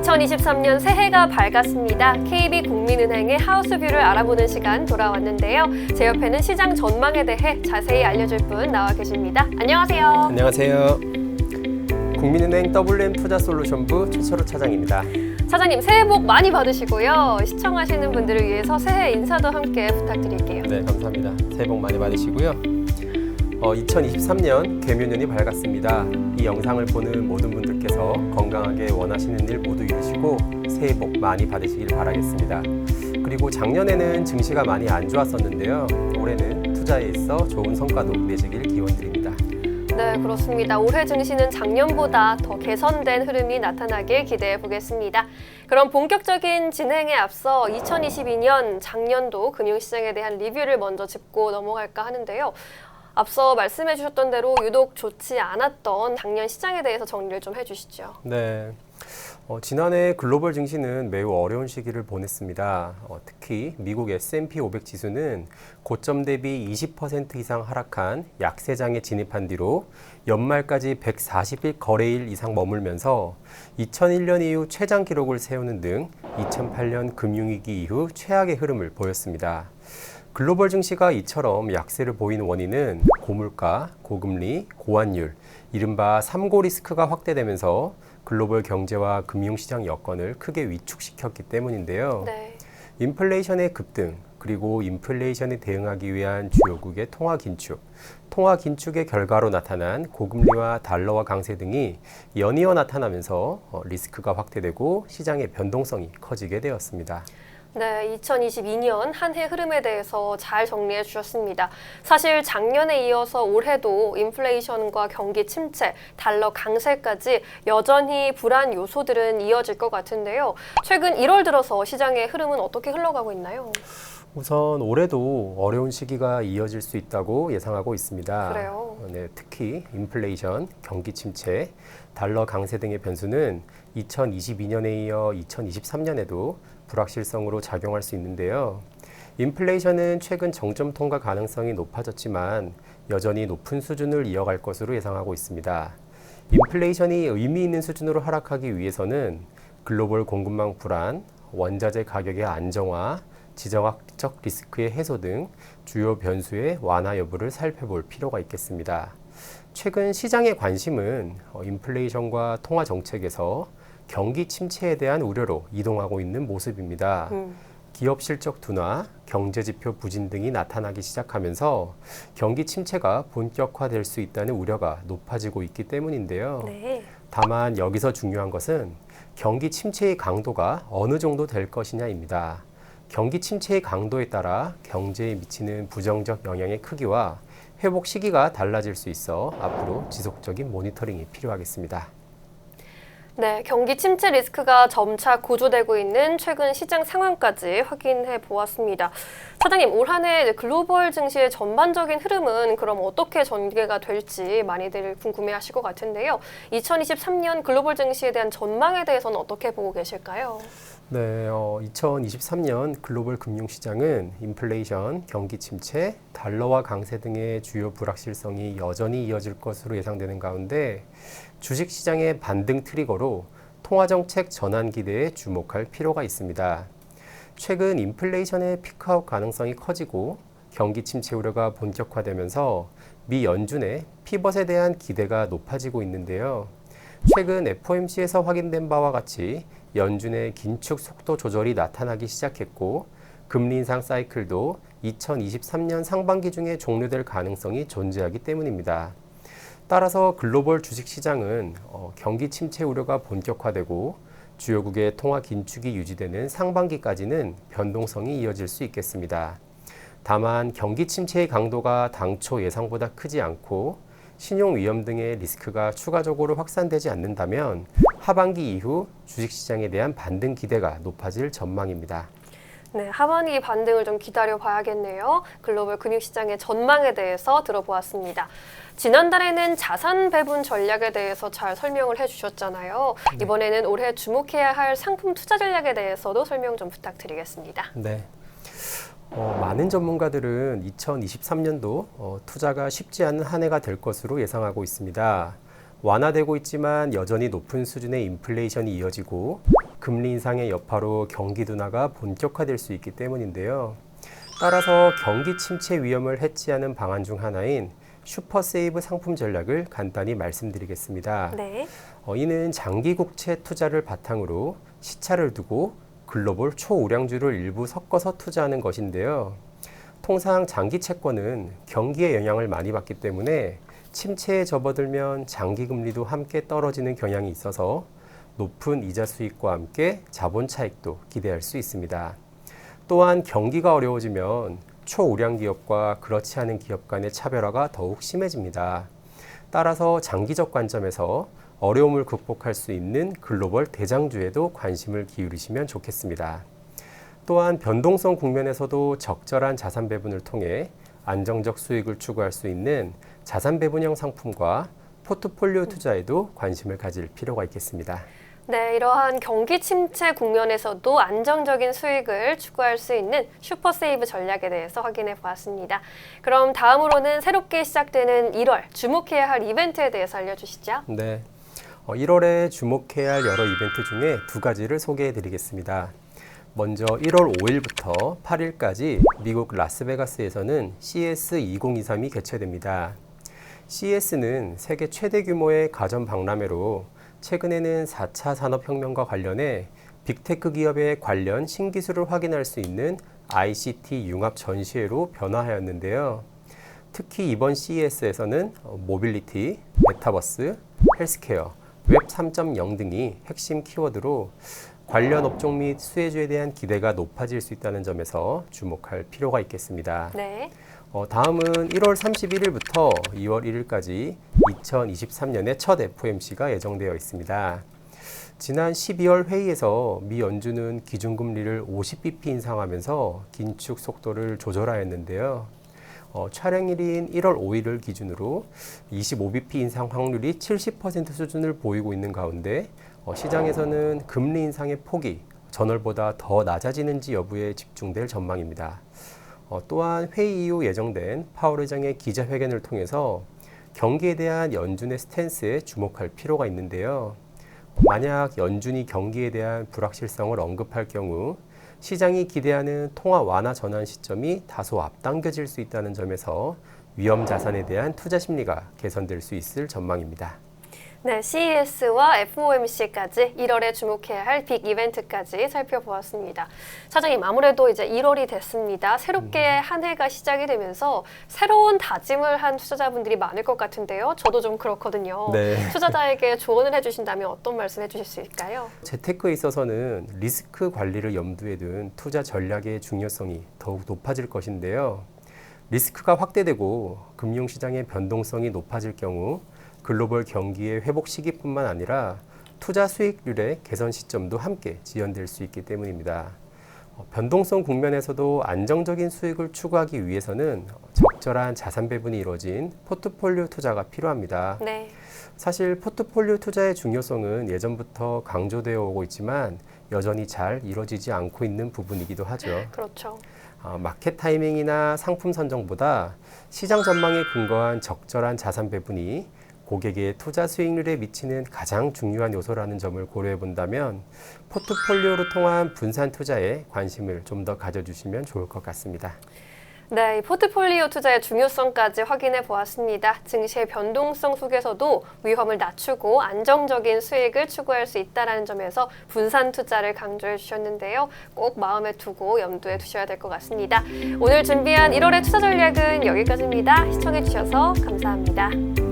2023년 새해가 밝았습니다. KB국민은행의 하우스뷰를 알아보는 시간 돌아왔는데요. 제 옆에는 시장 전망에 대해 자세히 알려줄 분 나와 계십니다. 안녕하세요. 안녕하세요. 국민은행 WM 투자솔루션부 최철호 차장입니다. 차장님 새해 복 많이 받으시고요. 시청하시는 분들을 위해서 새해 인사도 함께 부탁드릴게요. 네, 감사합니다. 새해 복 많이 받으시고요. 어, 2023년 개묘년이 밝았습니다. 이 영상을 보는 모든 분들께서 건강하게 원하시는 일 모두 이루시고 새해 복 많이 받으시길 바라겠습니다. 그리고 작년에는 증시가 많이 안 좋았었는데요. 올해는 투자에 있어 좋은 성과도 내시길 기원드립니다. 네, 그렇습니다. 올해 증시는 작년보다 더 개선된 흐름이 나타나길 기대해 보겠습니다. 그럼 본격적인 진행에 앞서 2022년 작년도 금융시장에 대한 리뷰를 먼저 짚고 넘어갈까 하는데요. 앞서 말씀해 주셨던 대로 유독 좋지 않았던 작년 시장에 대해서 정리를 좀 해주시죠. 네. 어, 지난해 글로벌 증시는 매우 어려운 시기를 보냈습니다. 어, 특히 미국 S&P 500 지수는 고점 대비 20% 이상 하락한 약세장에 진입한 뒤로 연말까지 140일 거래일 이상 머물면서 2001년 이후 최장 기록을 세우는 등 2008년 금융위기 이후 최악의 흐름을 보였습니다. 글로벌 증시가 이처럼 약세를 보이는 원인은 고물가, 고금리, 고환율, 이른바 삼고 리스크가 확대되면서 글로벌 경제와 금융시장 여건을 크게 위축시켰기 때문인데요. 네. 인플레이션의 급등, 그리고 인플레이션에 대응하기 위한 주요국의 통화 긴축, 통화 긴축의 결과로 나타난 고금리와 달러화 강세 등이 연이어 나타나면서 어, 리스크가 확대되고 시장의 변동성이 커지게 되었습니다. 네, 2022년 한 해 흐름에 대해서 잘 정리해 주셨습니다. 사실 작년에 이어서 올해도 인플레이션과 경기 침체, 달러 강세까지 여전히 불안 요소들은 이어질 것 같은데요. 최근 1월 들어서 시장의 흐름은 어떻게 흘러가고 있나요? 우선 올해도 어려운 시기가 이어질 수 있다고 예상하고 있습니다. 그래요? 어, 네, 특히 인플레이션, 경기 침체, 달러 강세 등의 변수는 2022년에 이어 2023년에도 불확실성으로 작용할 수 있는데요. 인플레이션은 최근 정점 통과 가능성이 높아졌지만 여전히 높은 수준을 이어갈 것으로 예상하고 있습니다. 인플레이션이 의미 있는 수준으로 하락하기 위해서는 글로벌 공급망 불안, 원자재 가격의 안정화, 지정학적 리스크의 해소 등 주요 변수의 완화 여부를 살펴볼 필요가 있겠습니다. 최근 시장의 관심은 어, 인플레이션과 통화 정책에서 경기 침체에 대한 우려로 이동하고 있는 모습입니다. 음, 기업 실적 둔화, 경제 지표 부진 등이 나타나기 시작하면서 경기 침체가 본격화될 수 있다는 우려가 높아지고 있기 때문인데요. 네. 다만 여기서 중요한 것은 경기 침체의 강도가 어느 정도 될 것이냐입니다. 경기 침체의 강도에 따라 경제에 미치는 부정적 영향의 크기와 회복 시기가 달라질 수 있어 앞으로 지속적인 모니터링이 필요하겠습니다. 네, 경기 침체 리스크가 점차 고조되고 있는 최근 시장 상황까지 확인해 보았습니다. 차장님, 올 한 해 글로벌 증시의 전반적인 흐름은 그럼 어떻게 전개가 될지 많이들 궁금해하실 것 같은데요. 2023년 글로벌 증시에 대한 전망에 대해서는 어떻게 보고 계실까요? 네, 어, 2023년 글로벌 금융시장은 인플레이션, 경기 침체, 달러화 강세 등의 주요 불확실성이 여전히 이어질 것으로 예상되는 가운데 주식시장의 반등 트리거로 통화정책 전환 기대에 주목할 필요가 있습니다. 최근 인플레이션의 피크아웃 가능성이 커지고 경기 침체 우려가 본격화되면서 미 연준의 피벗에 대한 기대가 높아지고 있는데요. 최근 FOMC에서 확인된 바와 같이 연준의 긴축 속도 조절이 나타나기 시작했고 금리 인상 사이클도 2023년 상반기 중에 종료될 가능성이 존재하기 때문입니다. 따라서 글로벌 주식 시장은 어, 경기 침체 우려가 본격화되고 주요국의 통화 긴축이 유지되는 상반기까지는 변동성이 이어질 수 있겠습니다. 다만 경기 침체의 강도가 당초 예상보다 크지 않고 신용 위험 등의 리스크가 추가적으로 확산되지 않는다면 하반기 이후 주식시장에 대한 반등 기대가 높아질 전망입니다. 네, 하반기 반등을 좀 기다려 봐야겠네요. 글로벌 금융시장의 전망에 대해서 들어보았습니다. 지난달에는 자산 배분 전략에 대해서 잘 설명을 해주셨잖아요. 이번에는 올해 주목해야 할 상품 투자 전략에 대해서도 설명 좀 부탁드리겠습니다. 네. 어, 많은 전문가들은 2023년도 어, 투자가 쉽지 않은 한 해가 될 것으로 예상하고 있습니다. 완화되고 있지만 여전히 높은 수준의 인플레이션이 이어지고 금리 인상의 여파로 경기 둔화가 본격화될 수 있기 때문인데요. 따라서 경기 침체 위험을 해치하는 방안 중 하나인 슈퍼 세이브 상품 전략을 간단히 말씀드리겠습니다. 네. 어, 이는 장기 국채 투자를 바탕으로 시차를 두고 글로벌 초우량주를 일부 섞어서 투자하는 것인데요. 통상 장기 채권은 경기의 영향을 많이 받기 때문에 침체에 접어들면 장기 금리도 함께 떨어지는 경향이 있어서 높은 이자 수익과 함께 자본 차익도 기대할 수 있습니다. 또한 경기가 어려워지면 초우량 기업과 그렇지 않은 기업 간의 차별화가 더욱 심해집니다. 따라서 장기적 관점에서 어려움을 극복할 수 있는 글로벌 대장주에도 관심을 기울이시면 좋겠습니다. 또한 변동성 국면에서도 적절한 자산 배분을 통해 안정적 수익을 추구할 수 있는 자산 배분형 상품과 포트폴리오 투자에도 관심을 가질 필요가 있겠습니다. 네, 이러한 경기 침체 국면에서도 안정적인 수익을 추구할 수 있는 슈퍼 세이브 전략에 대해서 확인해 보았습니다. 그럼 다음으로는 새롭게 시작되는 1월 주목해야 할 이벤트에 대해서 알려주시죠. 네. 어, 1월에 주목해야 할 여러 이벤트 중에 두 가지를 소개해 드리겠습니다. 먼저 1월 5일부터 8일까지 미국 라스베가스에서는 CS 2023이 개최됩니다. CS는 세계 최대 규모의 가전 박람회로 최근에는 4차 산업혁명과 관련해 빅테크 기업의 관련 신기술을 확인할 수 있는 ICT 융합 전시회로 변화하였는데요. 특히 이번 CES에서는 모빌리티, 메타버스, 헬스케어, 웹 3.0 등이 핵심 키워드로 관련 업종 및 수혜주에 대한 기대가 높아질 수 있다는 점에서 주목할 필요가 있겠습니다. 네. 어, 다음은 1월 31일부터 2월 1일까지 2023년의 첫 FOMC가 예정되어 있습니다. 지난 12월 회의에서 미 연준은 기준금리를 50bp 인상하면서 긴축 속도를 조절하였는데요. 어, 촬영일인 1월 5일을 기준으로 25bp 인상 확률이 70% 수준을 보이고 있는 가운데 어, 시장에서는 금리 인상의 폭이 전월보다 더 낮아지는지 여부에 집중될 전망입니다. 어, 또한 회의 이후 예정된 파월 의장의 기자회견을 통해서 경기에 대한 연준의 스탠스에 주목할 필요가 있는데요. 만약 연준이 경기에 대한 불확실성을 언급할 경우 시장이 기대하는 통화 완화 전환 시점이 다소 앞당겨질 수 있다는 점에서 위험 자산에 대한 투자 심리가 개선될 수 있을 전망입니다. 네, CES와 FOMC까지 1월에 주목해야 할 빅 이벤트까지 살펴보았습니다. 사장님, 아무래도 이제 1월이 됐습니다. 새롭게 한 해가 시작이 되면서 새로운 다짐을 한 투자자분들이 많을 것 같은데요. 저도 좀 그렇거든요. 네. 투자자에게 조언을 해주신다면 어떤 말씀 해주실 수 있을까요? 재테크에 있어서는 리스크 관리를 염두에 둔 투자 전략의 중요성이 더욱 높아질 것인데요. 리스크가 확대되고 금융시장의 변동성이 높아질 경우 글로벌 경기의 회복 시기뿐만 아니라 투자 수익률의 개선 시점도 함께 지연될 수 있기 때문입니다. 어, 변동성 국면에서도 안정적인 수익을 추구하기 위해서는 적절한 자산 배분이 이루어진 포트폴리오 투자가 필요합니다. 네. 사실 포트폴리오 투자의 중요성은 예전부터 강조되어 오고 있지만 여전히 잘 이루어지지 않고 있는 부분이기도 하죠. 그렇죠. 아, 마켓 타이밍이나 상품 선정보다 시장 전망에 근거한 적절한 자산 배분이 고객의 투자 수익률에 미치는 가장 중요한 요소라는 점을 고려해 본다면 포트폴리오로 통한 분산 투자에 관심을 좀 더 가져주시면 좋을 것 같습니다. 네, 이 포트폴리오 투자의 중요성까지 확인해 보았습니다. 증시의 변동성 속에서도 위험을 낮추고 안정적인 수익을 추구할 수 있다는 점에서 분산 투자를 강조해 주셨는데요. 꼭 마음에 두고 염두에 두셔야 될 것 같습니다. 오늘 준비한 1월의 투자 전략은 여기까지입니다. 시청해 주셔서 감사합니다.